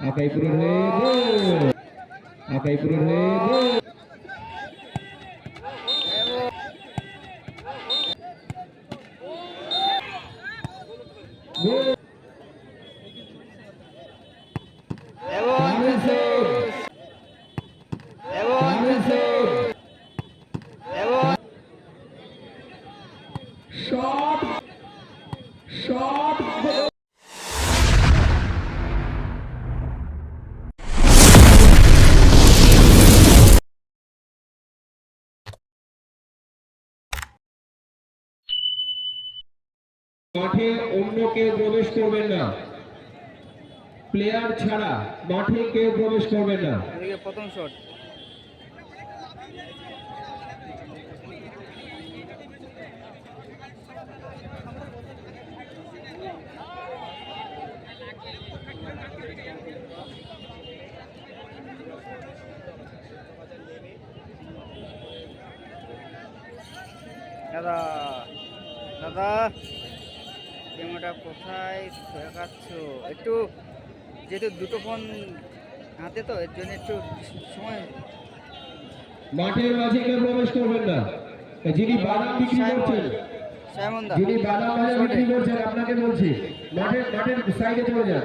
আকাইপুরের হয়ে গোল আকাইপুরের হয়ে গোল গোল মাঠে অন্য কেউ প্রবেশ করবেন না। প্লেয়ার ছাড়া মাঠে কেউ প্রবেশ করবেন না। দাদা দাদা। ক্যামেরাটা কোথায় দেখাচ্ছ? একটু যেহেতু দুটো ফোন হাতে তো এর জন্য একটু সময় মাঠের মাঝে কেউ প্রবেশ করবেন না। যিনি বাদাম বিক্রি করছেন যিনি বাদাম বাজার বিক্রি করছেন আপনাকে বলছি মাঠের মাঠের সাইডে চলে যান।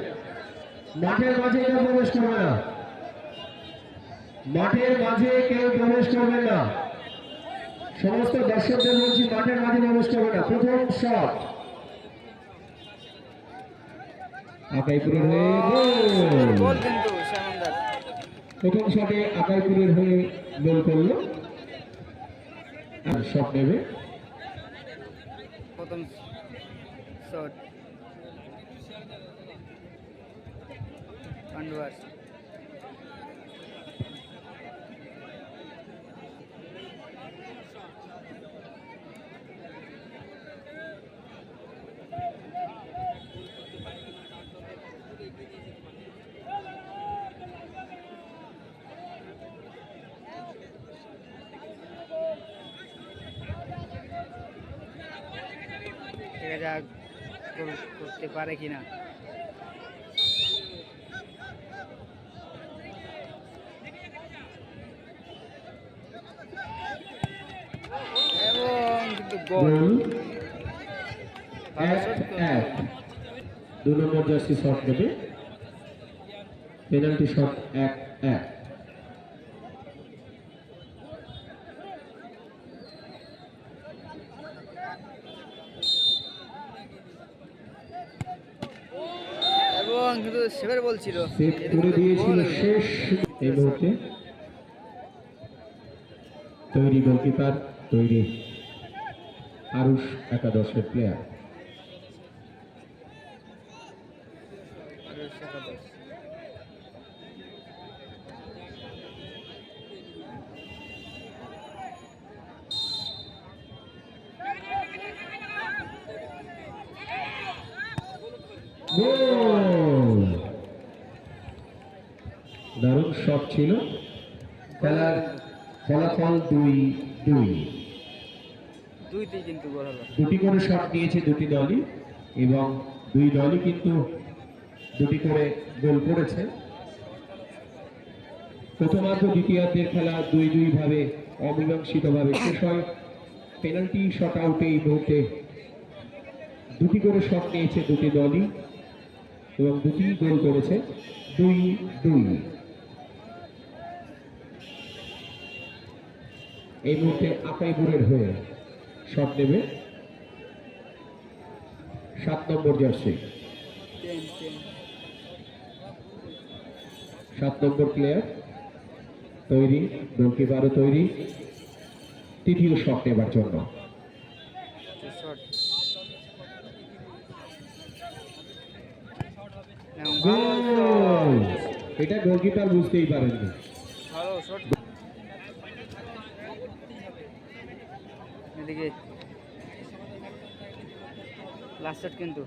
মাঠের মাঝে কেউ প্রবেশ করবে না। মাঠের মাঝে কেউ প্রবেশ করবেন না। সমস্ত দর্শকদের বলছি মাঠের মাঝে প্রবেশ করবে না। প্রথম শট আকাইপুরের হয়ে গোল। প্রথম শটে আকাইপুরের হয়ে গোল করল। আর শট নেবে। প্রথম শট। যাক কর- করতে পারে কিনা। এবং কিন্তু গোল। দু নম্বর জার্সি শট নেবে। পেনাল্টি শট এক এক। এবং কিন্তু সেভের বলছিল। সেভ করে দিয়েছিল শেষ। এই মুহূর্তে তৈরি গোলকিপার তৈরি আরুষ একাদশের প্লেয়ার গোল দারুণ শট ছিল। খেলার ফলাফল দুই দুই। দুটি করে শট নিয়েছে দুটি দলই এবং দুই দলই কিন্তু দুটি করে গোল করেছে। প্রথমার্ধ দ্বিতীয়ার্ধের খেলা দুই দুই ভাবে অমীমাংসিত ভাবে শেষ হয়। পেনাল্টি শট আউটে এই মুহূর্তে দুটি করে শট নিয়েছে দুটি দলই এবং দুটি গোল করেছে। দুই দুই। এই মুহূর্তে আকাইপুরের হয়ে শট নেবে। সাত নম্বর জার্সি। সাত নম্বর প্লেয়ার তৈরি গোলকিপারও তৈরি। তৃতীয় শট নেবার জন্য। এটা গোলকিপার বুঝতেই পারেননি। ভালো শট এদিকে। লাস্ট শট কিন্তু।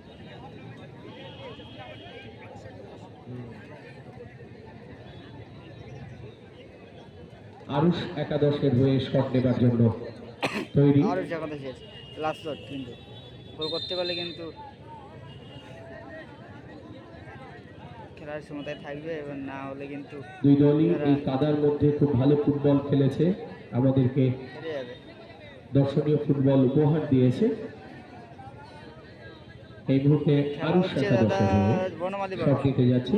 আরুষ একাদশের হয়ে শট নেবার জন্য তৈরি। লাস্ট শট কিন্তু। গোল করতে পারলে কিন্তু খেলার ক্ষমতায় থাকবে এবার না হলে কিন্তু দুই দলই এই কাদার মধ্যে খুব ভালো ফুটবল খেলেছে। আমাদেরকে দর্শনীয় ফুটবল উপহার দিয়েছে। এই মুহূর্তে আরও শাখা দর্শক শট যাচ্ছে।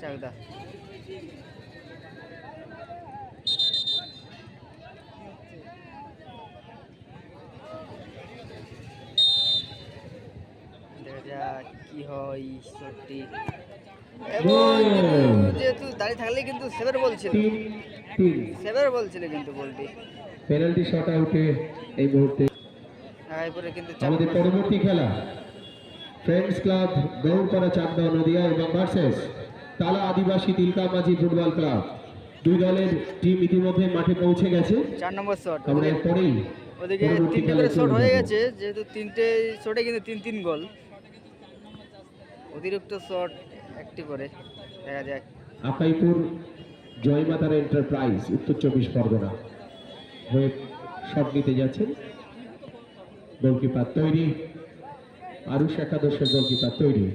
চাকদা। কি হয় সত্যি। এবং যেহেতু দাঁড়িয়ে থাকলে কিন্তু সেভের বলছিল। সেভের বলছিল কিন্তু বলটি। পেনাল্টি শট আউটে এই মুহূর্তে। এরপরে কিন্তু আমাদের পরবর্তী খেলা। ফ্রেন্ডস ক্লাব গৌরপাড়া চাকদা নদিয়া এবং ভার্সেস। তালা আদিবাসী তিলকা মাঝি ফুটবল ক্লাব। দুই দলের টিম ইতিমধ্যে মাঠে পৌঁছে গেছে। চার নম্বর শট। আমরা এরপরেই ওদিকে তিনটে করে শট হয়ে গেছে যেহেতু তিনটে শটে কিন্তু তিন তিন গোল। অতিরিক্ত শট একটি করে দেখা যাক। আকাইপুর জয়মাতার এন্টারপ্রাইজ উত্তর চব্বিশ পরগনা। হয়ে শট নিতে যাচ্ছেন। গোলকিপার তৈরি। আরুষ একাদশের গোলকিপার তৈরি।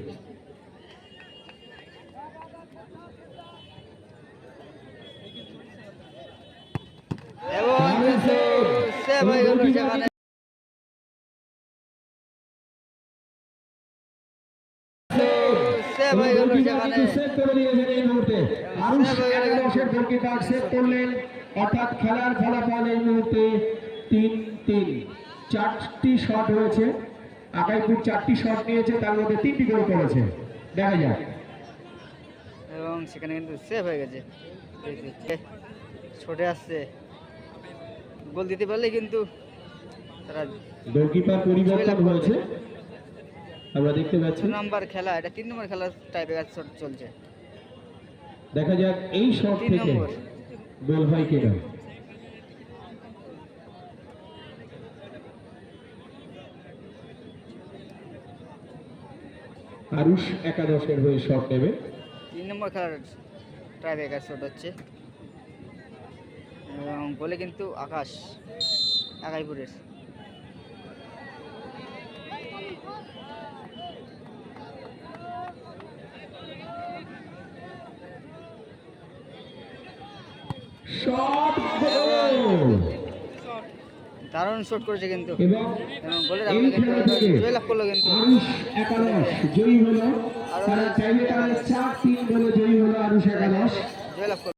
এবং সেভ হয়ে গেল সেখানে। সেখানে সেভ করে দিয়েছেন এই মুহূর্তে। আরুষ একাদশের গোলকিপার সেভ করলেন। অর্থাৎ খেলার ফলাফল এই মুহূর্তে তিন তিন। চারটি শট হয়েছে আকাইপুর চারটি শট নিয়েছে তার মধ্যে তিনটি গোল করেছে। দেখা যাক। এবং সেখানে কিন্তু সেভ হয়ে গেছে। ছুটে আসছে। গোল দিতে পারলে কিন্তু তারা গোলকিপার পরিবর্তন হয়েছে। আমরা দেখতে পাচ্ছি। নম্বর খেলা এটা তিন নম্বর খেলা টাইপের চলছে। দেখা যাক এই শট থেকে গোল হয় কিনা। আরুষ একাদশের হয়ে শট নেবে। তিন নম্বর খেলার ট্রাইবেকার শট হচ্ছে। এবং বলে কিন্তু আকাশ গোল দারুণ শট করেছে কিন্তু। এবং এবং গোলের এই কিন্তু খেলা থেকে করল কিন্তু। জয়ী হলো। তারা চাইলে তারা চার তিন গোলে জয়ী হলো আরুষ একাদশ। জয়লাভ করল।